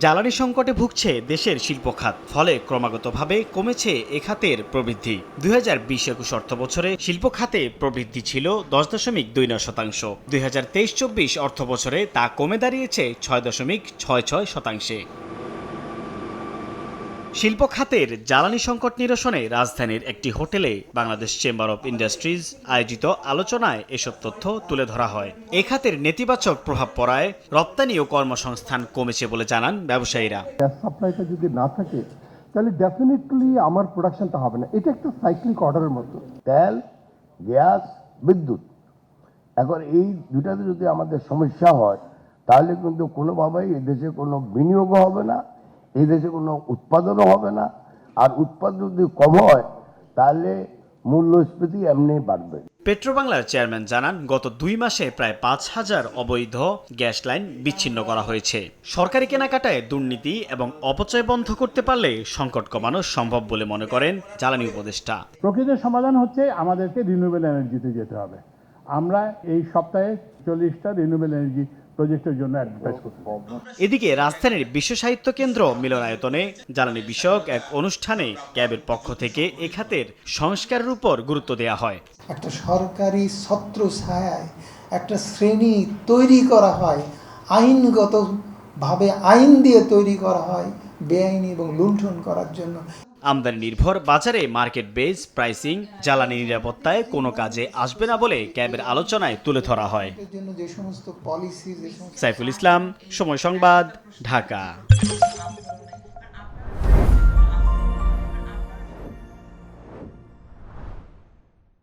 জ্বালানি সংকটে ভুগছে দেশের শিল্পখাত ফলে ক্রমাগতভাবে কমেছে এ খাতের প্রবৃদ্ধি। দুই হাজার বিশ একুশ অর্থ বছরে শিল্প খাতে প্রবৃদ্ধি ছিল দশ দশমিক দুই নয় শতাংশ। দুই হাজার তেইশ চব্বিশ অর্থ বছরে তা কমে দাঁড়িয়েছে ছয় দশমিক ছয় ছয় শতাংশে। শিল্প খাতের জ্বালানি সংকট নিরসনে রাজধানীর একটি হোটেলে বাংলাদেশ চেম্বার অব ইন্ডাস্ট্রিজ আয়োজিত আলোচনায় এসব তথ্য তুলে ধরা হয়। এ খাতের নেতিবাচক প্রভাব পড়ায় রপ্তানি ও কর্মসংস্থান কমেছে বলে জানান ব্যবসায়ীরা। সাপ্লাইটা যদি না থাকে, তাহলে ডেফিনেটলি আমার প্রোডাকশনটা হবে না। এটা একটা সাইক্লিক অর্ডারের মতো। তেল, গ্যাস, বিদ্যুৎ। এখন এই দুটাতে যদি আমাদের সমস্যা হয়, তাহলে কিন্তু কোনোভাবেই এই দেশে কোনো বিনিয়োগও হবে না এই দেশে কোনো উৎপাদনও হবে না। আর উৎপাদন যদি কম হয় তাহলে মূল্যস্ফীতি এমনি বাড়বে। পেট্রোবাংলার চেয়ারম্যান জানান গত দুই মাসে প্রায় পাঁচ হাজার অবৈধ গ্যাস লাইন বিচ্ছিন্ন করা হয়েছে। সরকারি কেনাকাটায় দুর্নীতি এবং অপচয় বন্ধ করতে পারলে সংকট কমানো সম্ভব বলে মনে করেন জ্বালানি উপদেষ্টা। প্রকৃত সমাধান হচ্ছে আমাদেরকে রিনিউয়েবল এনার্জিতে যেতে হবে। আমরা এই সপ্তাহে চল্লিশটা রিনিউয়েবল এনার্জি প্রজেক্টের জন্য অ্যাডভার্টাইজ করতে এদিকে রাজধানীর বিশ্ব সাহিত্য কেন্দ্র মিলনায়তনে জ্বালানি বিষয়ক এক অনুষ্ঠানে ক্যাবের পক্ষ থেকে এ খাতের সংস্কারের উপর গুরুত্ব দেওয়া হয়। একটা সরকারি ছত্র ছায়ায় একটা শ্রেণি তৈরি করা হয় আইনগতভাবে আইন দিয়ে তৈরি করা হয় বেআইনি এবং লুণ্ঠন করার জন্য। আমদানি নির্ভর বাজারে মার্কেট বেস প্রাইসিং জ্বালানি নিরাপত্তায় কোনো কাজে আসবে না বলে ক্যাবের আলোচনায় তুলে ধরা হয়। সাইফুল ইসলাম সময় সংবাদ ঢাকা।